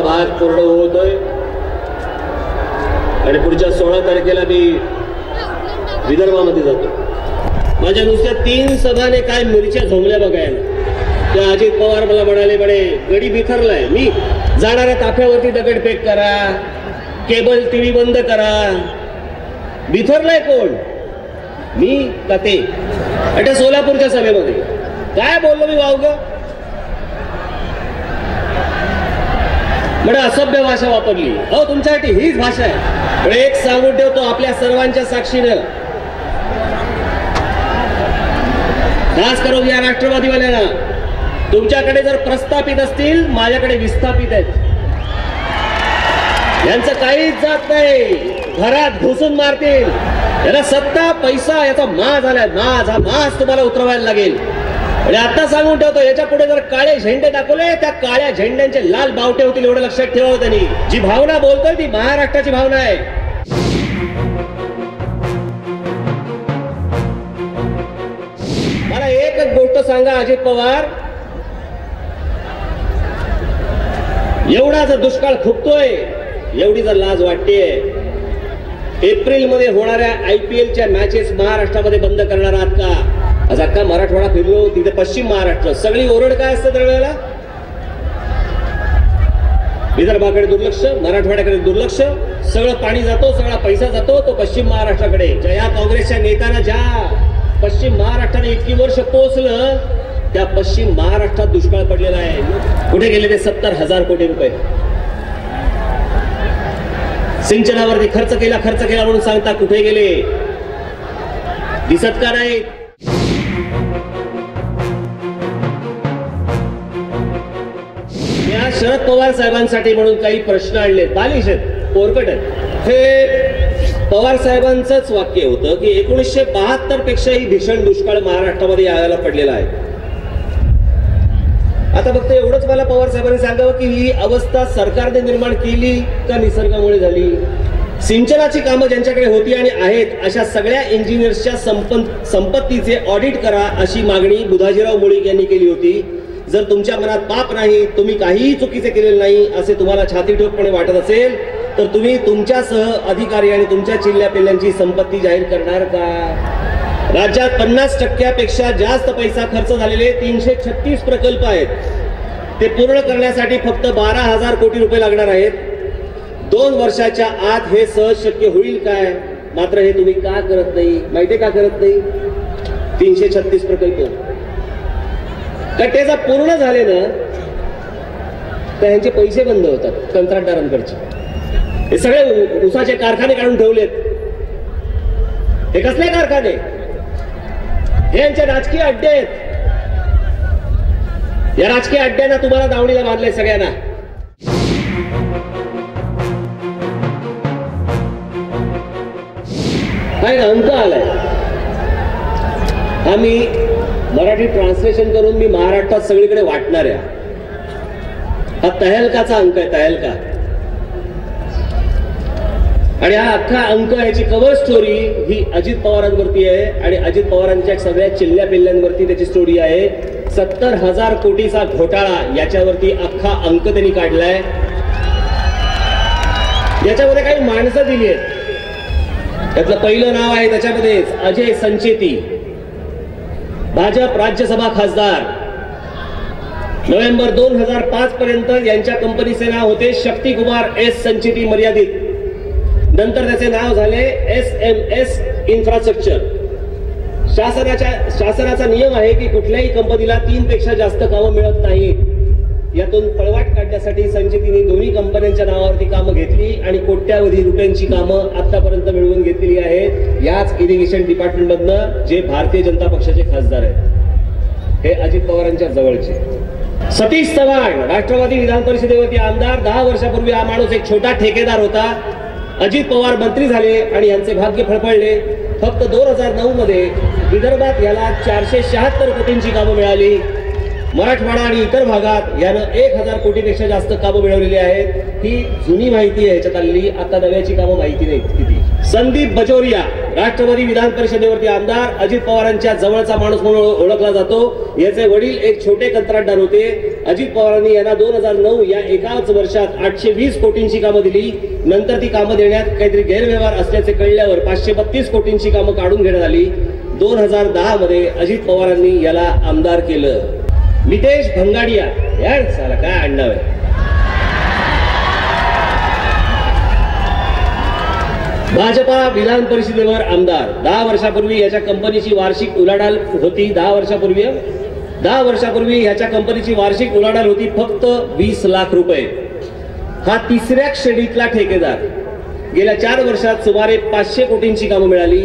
मराठवाड्याचा भाग पूर्ण होतोय. आणि पुढच्या सोळा तारखेला मी विदर्भामध्ये जातो. माझ्या नुसत्या तीन सभाने काय मिरच्या झोंबल्या बघायला. त्या अजित पवार मला म्हणाले म्हणे गडी बिथरलाय. मी जाणाऱ्या ताफ्यावरती दगडफेक करा. केबल टीव्ही बंद करा. बिथरलाय कोण? मी का ते? सोलापूरच्या सभेमध्ये. काय बोललो मी वावग? म्हणजे असभ्य भाषा वापरली. हो तुमच्यासाठी हीच भाषा आहे. एक सांगून ठेवतो आपल्या सर्वांच्या साक्षीनं. खास करून या राष्ट्रवादीवाल्यांना. तुमच्याकडे जर प्रस्थापित असतील माझ्याकडे विस्थापित आहेत. यांचं काहीच जात नाही. घरात घुसून मारतील. याला सत्ता पैसा याचा मा झालाय. माज हा मास तुम्हाला उतरवायला लागेल. आणि आता सांगून ठेवतो याच्यापुढे जर काळे झेंडे दाखवले त्या काळ्या झेंड्यांचे लाल बावटे होतील एवढं लक्षात ठेवावं हो त्यांनी. जी भावना बोलतोय ती महाराष्ट्राची भावना आहे. मला एकच गोष्ट सांगा अजित पवार. एवढा जर दुष्काळ खुपतोय एवढी जर लाज वाटतेय एप्रिलमध्ये होणाऱ्या आय पी एलच्या मॅचेस महाराष्ट्रामध्ये बंद करणार आहात का? आज अख्खा मराठवाडा फिरलो तिथे पश्चिम महाराष्ट्र. सगळी ओरड काय असतं दरवेळेला? विदर्भाकडे दुर्लक्ष मराठवाड्याकडे दुर्लक्ष. सगळं पाणी जातो सगळा पैसा जातो तो पश्चिम महाराष्ट्राकडे. ज्या या काँग्रेसच्या नेत्यानं ज्या पश्चिम महाराष्ट्राने इतकी वर्ष पोहोचलं त्या पश्चिम महाराष्ट्रात दुष्काळ पडलेला आहे. कुठे गेले ते सत्तर हजार कोटी रुपये? सिंचनावरती खर्च केला खर्च केला म्हणून सांगता कुठे गेले? दिसत का नाही या शरद पवार साहेबांसाठी म्हणून काही प्रश्न आणले. बालिश आहेत पोरकट आहेत. हे पवार साहेबांचंच वाक्य होतं की एकोणीसशे बहात्तर पेक्षाही भीषण दुष्काळ महाराष्ट्रामध्ये यायला पडलेला आहे. आता फक्त एवढंच मला पवार साहेबांनी सांगावं की ही अवस्था सरकारने निर्माण केली का निसर्गामुळे झाली? सिंचनाची कामं ज्यांच्याकडे होती आणि आहेत अशा सगळ्या इंजिनियर्सच्या संपत संपत्तीचे ऑडिट करा अशी मागणी बुधाजीराव मुळीक यांनी केली होती. जर तुमच्या मनात पाप नाही तुम्ही काहीही चुकीचे केलेले नाही असे तुम्हाला छातीठोकपणे वाटत असेल तर तुम्ही तुमच्यासह अधिकारी आणि तुमच्या चिल्ल्या पिल्ल्यांची संपत्ती जाहीर करणार का? राज्यात पन्नास टक्क्यापेक्षा जास्त पैसा खर्च झालेले तीनशे छत्तीस प्रकल्प आहेत. ते पूर्ण करण्यासाठी फक्त बारा हजार कोटी रुपये लागणार आहेत. दोन वर्षाच्या आत हे सहज शक्य होईल काय? मात्र हे तुम्ही का करत नाही? माहिती का करत नाही? तीनशे छत्तीस प्रकल्प. कट्ट्याचा पूर्ण झाले ना तर ह्यांचे पैसे बंद होतात कंत्राटदारांकडचे. हे सगळे उसाचे कारखाने काढून ठेवलेत. हे कसले कारखाने? हे यांचे राजकीय अड्डे आहेत. या राजकीय अड्ड्यांना तुम्हाला दावणीला बांधलंय सगळ्यांना. काय ना अंक आलाय? आम्ही मराठी ट्रान्सलेशन करून मी महाराष्ट्रात सगळीकडे वाटणार आहे. हा तहलकाचा अंक आहे तहलका. आणि हा अख्खा अंक याची कव्हर स्टोरी ही अजित पवारांवरती आहे. आणि अजित पवारांच्या सगळ्या चिल्ल्या पिल्ल्यांवरती त्याची स्टोरी आहे. सत्तर हजार कोटीचा घोटाळा याच्यावरती अख्खा अंक त्यांनी काढलाय. याच्यामध्ये काही माणसं दिली आहेत. त्यातलं पहिलं नाव आहे त्याच्यामध्येच अजय संचेती. भाजप राज्यसभा खासदार. नोव्हेंबर दोन हजार पाच पर्यंत यांच्या कंपनीचे नाव होते शक्ती कुमार एस संचिती मर्यादित. नंतर त्याचे नाव झाले एस एम एस इन्फ्रास्ट्रक्चर. शासनाच्या शासनाचा नियम आहे की कुठल्याही कंपनीला तीन पेक्षा जास्त कामं मिळत नाहीत. यातून पळवाट काढण्यासाठी संचितीने दोन्ही कंपन्यांच्या नावावरती कामं घेतली आणि कोट्यावधी रुपयांची कामं आतापर्यंत मिळवून घेतलेली आहेत. याच इरिगेशन डिपार्टमेंट मधनं जे भारतीय जनता पक्षाचे खासदार आहेत. हे अजित पवारांच्या जवळचे. सतीश चव्हाण राष्ट्रवादी विधान परिषदेवरती आमदार दहा वर्षापूर्वी हा माणूस एक छोटा ठेकेदार होता. अजित पवार मंत्री झाले आणि यांचे भाग्य फळफळले. फक्त दोन हजार नऊ मध्ये विदर्भात याला चारशे शहात्तर कोटींची कामं मिळाली. मराठवाडा आणि इतर भागात यानं एक हजार कोटीपेक्षा जास्त कामं मिळवलेली आहेत. ही जुनी माहिती आहे याच्यात आलेली. आता नव्याची कामं माहिती नाही किती संदीप बजोरिया राष्ट्रवादी विधान परिषदेवरती आमदार. अजित पवारांच्या जवळचा माणूस म्हणून ओळ- ओळखला जातो. याचे वडील एक छोटे कंत्राटदार होते. अजित पवारांनी यांना दोन हजार नऊ या एकाच वर्षात आठशे वीस कोटींची कामं दिली. नंतर ती कामं देण्यात काहीतरी गैरव्यवहार असल्याचे कळल्यावर पाचशे बत्तीस कोटींची कामं काढून घेण्यात आली. दोन हजार दहा मध्ये अजित पवारांनी याला आमदार केलं. मितेश भंगाडिया यार साला काय आणणार आहे. भाजपा विधान परिषदेवर आमदार. दहा वर्षापूर्वी याच्या कंपनीची वार्षिक उलाढाल होती. दहा वर्षापूर्वी दहा वर्षापूर्वी ह्याच्या कंपनीची वार्षिक उलाढाल होती फक्त वीस लाख रुपये. हा तिसऱ्या श्रेणीतला ठेकेदार. गेल्या चार वर्षात सुमारे पाचशे कोटींची कामं मिळाली.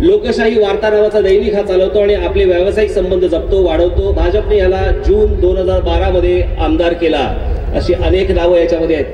लोकशाही वार्ता नावाचा दैनिक हा चालवतो आणि आपले व्यावसायिक संबंध जपतो वाढवतो. भाजपने याला जून दोन हजार बारामध्ये आमदार केला. अशी अनेक नावं याच्यामध्ये आहेत.